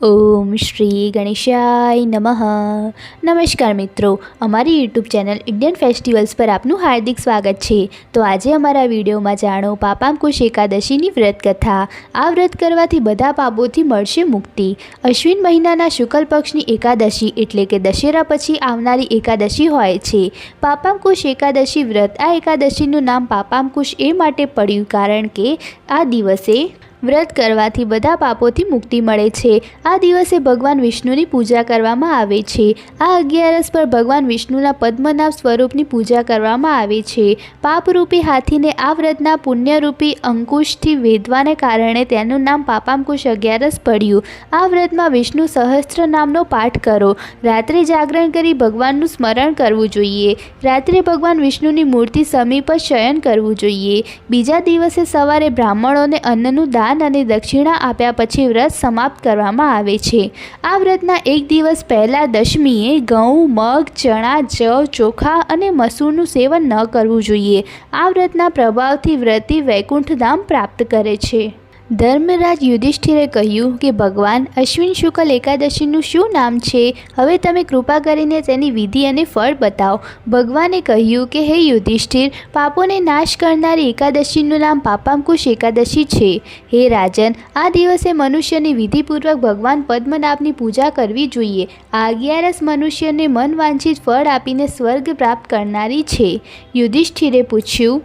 ઓમ શ્રી ગણેશાય નમઃ. નમસ્કાર મિત્રો, અમારી યુટ્યુબ ચેનલ ઇન્ડિયન ફેસ્ટિવલ્સ પર આપનું હાર્દિક સ્વાગત છે. તો આજે અમારા વિડીયોમાં જાણો પાપાંકુશ એકાદશીની વ્રત કથા આ વ્રત કરવાથી બધા પાપોથી મળશે મુક્તિ. અશ્વિન મહિનાના શુક્લ પક્ષની એકાદશી એટલે કે દશેરા પછી આવનારી એકાદશી હોય છે. પાપાંકુશ એકાદશી વ્રત આ એકાદશીનું નામ પાપાંકુશ એ માટે પડ્યું કારણ કે આ દિવસે વ્રત કરવાથી બધા પાપોથી મુક્તિ મળે છે. આ દિવસે ભગવાન વિષ્ણુની પૂજા કરવામાં આવે છે. આ અગિયારસ પર ભગવાન વિષ્ણુના પદ્મનાભ સ્વરૂપની પૂજા કરવામાં આવે છે. પાપરૂપી હાથીને આ વ્રતના પુણ્યરૂપી અંકુશથી વેધવાને કારણે તેનું નામ પાપાંકુશ અગિયારસ પડ્યું. આ વ્રતમાં વિષ્ણુ સહસ્ત્ર નામનો પાઠ કરો. રાત્રે જાગરણ કરી ભગવાનનું સ્મરણ કરવું જોઈએ. રાત્રે ભગવાન વિષ્ણુની મૂર્તિ સમીપ શયન કરવું જોઈએ. બીજા દિવસે સવારે બ્રાહ્મણોને અન્નનું દાન અને દક્ષિણા આપ્યા પછી વ્રત સમાપ્ત કરવામાં આવે છે. આ વ્રતના એક દિવસ પહેલાં દશમીએ ઘઉં, મગ, ચણા, જવ, ચોખા અને મસૂરનું સેવન ન કરવું જોઈએ. આ વ્રતના પ્રભાવથી વ્રતિ વૈકુંઠધામ પ્રાપ્ત કરે છે. ધર્મરાજ યુધિષ્ઠિરે કહ્યું કે, ભગવાન અશ્વિન શુક્લ એકાદશીનું શું નામ છે? હવે તમે કૃપા કરીને તેની વિધિ અને ફળ બતાવો. ભગવાને કહ્યું કે, હે યુધિષ્ઠિર, પાપોને નાશ કરનારી એકાદશીનું નામ પાપાંકુશ એકાદશી છે. હે રાજન, આ દિવસે મનુષ્યની વિધિપૂર્વક ભગવાન પદ્મનાભની પૂજા કરવી જોઈએ. આ અગિયારસ મનુષ્યને મન વાંછિત ફળ આપીને સ્વર્ગ પ્રાપ્ત કરનારી છે. યુધિષ્ઠિરે પૂછ્યું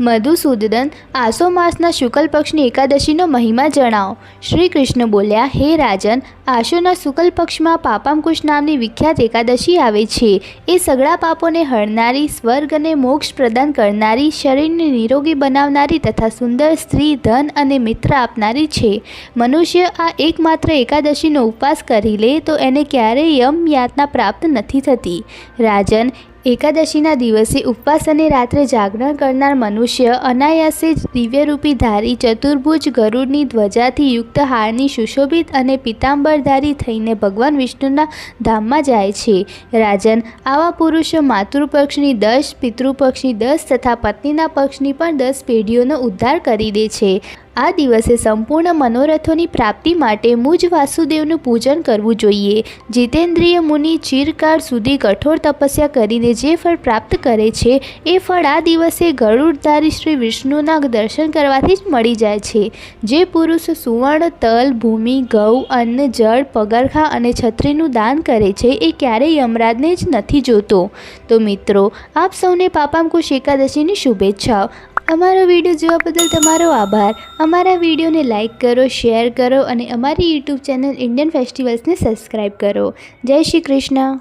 મધુસૂદન આસો માસના શુક્લ પક્ષની એકાદશીનો મહિમા જણાવો. શ્રી કૃષ્ણ બોલ્યા, હે રાજન, આશોના શુક્લ પક્ષમાં પાપાંકુશ નામની વિખ્યાત એકાદશી આવે છે. એ સગળા પાપોને હરનારી સ્વર્ગ અને મોક્ષ પ્રદાન કરનારી, શરીરને નિરોગી બનાવનારી તથા સુંદર સ્ત્રી, ધન અને મિત્ર આપનારી છે. મનુષ્ય આ એકમાત્ર એકાદશીનો ઉપવાસ કરી લે તો એને ક્યારેય યમ યાતના પ્રાપ્ત નથી થતી. રાજન એકાદશીના દિવસે ઉપવાસ અને રાત્રે જાગરણ કરનાર મનુષ્ય અનાયાસે જ દિવ્યરૂપી ધારી ચતુર્ભુજ ગરુડની ધ્વજાથી યુક્ત હારની સુશોભિત અને પિતાંબરધારી થઈને ભગવાન વિષ્ણુના ધામમાં જાય છે. રાજન, આવા પુરુષો માતૃપક્ષની દસ, પિતૃપક્ષની દસ તથા પત્નીના પક્ષની પણ દસ પેઢીઓનો ઉદ્ધાર કરી દે છે. આ દિવસે સંપૂર્ણ મનોરથોની પ્રાપ્તિ માટે મુજ વાસુદેવનું પૂજન કરવું જોઈએ. જીતેન્દ્રિય મુનિ ચિરકાળ સુધી કઠોર તપસ્યા કરીને જે ફળ પ્રાપ્ત કરે છે, એ ફળ આ દિવસે ગરુડધારી શ્રી વિષ્ણુના દર્શન કરવાથી જ મળી જાય છે. જે પુરુષ સુવર્ણ, તલ, ભૂમિ, ઘઉં, અન્ન, જળ, પગરખા અને છત્રીનું દાન કરે છે, એ ક્યારેય યમરાજને જ નથી જોતો. તો મિત્રો, આપ સૌને પાપાંકુશ એકાદશીની શુભેચ્છાઓ. અમારો વીડિયો જોવા બદલ તમારો આભાર. અમારા વિડીયોને લાઇક કરો, શેર કરો અને અમારી યુટ્યુબ ચેનલ ઇન્ડિયન ફેસ્ટિવલ્સને સબસ્ક્રાઈબ કરો. જય શ્રી કૃષ્ણ.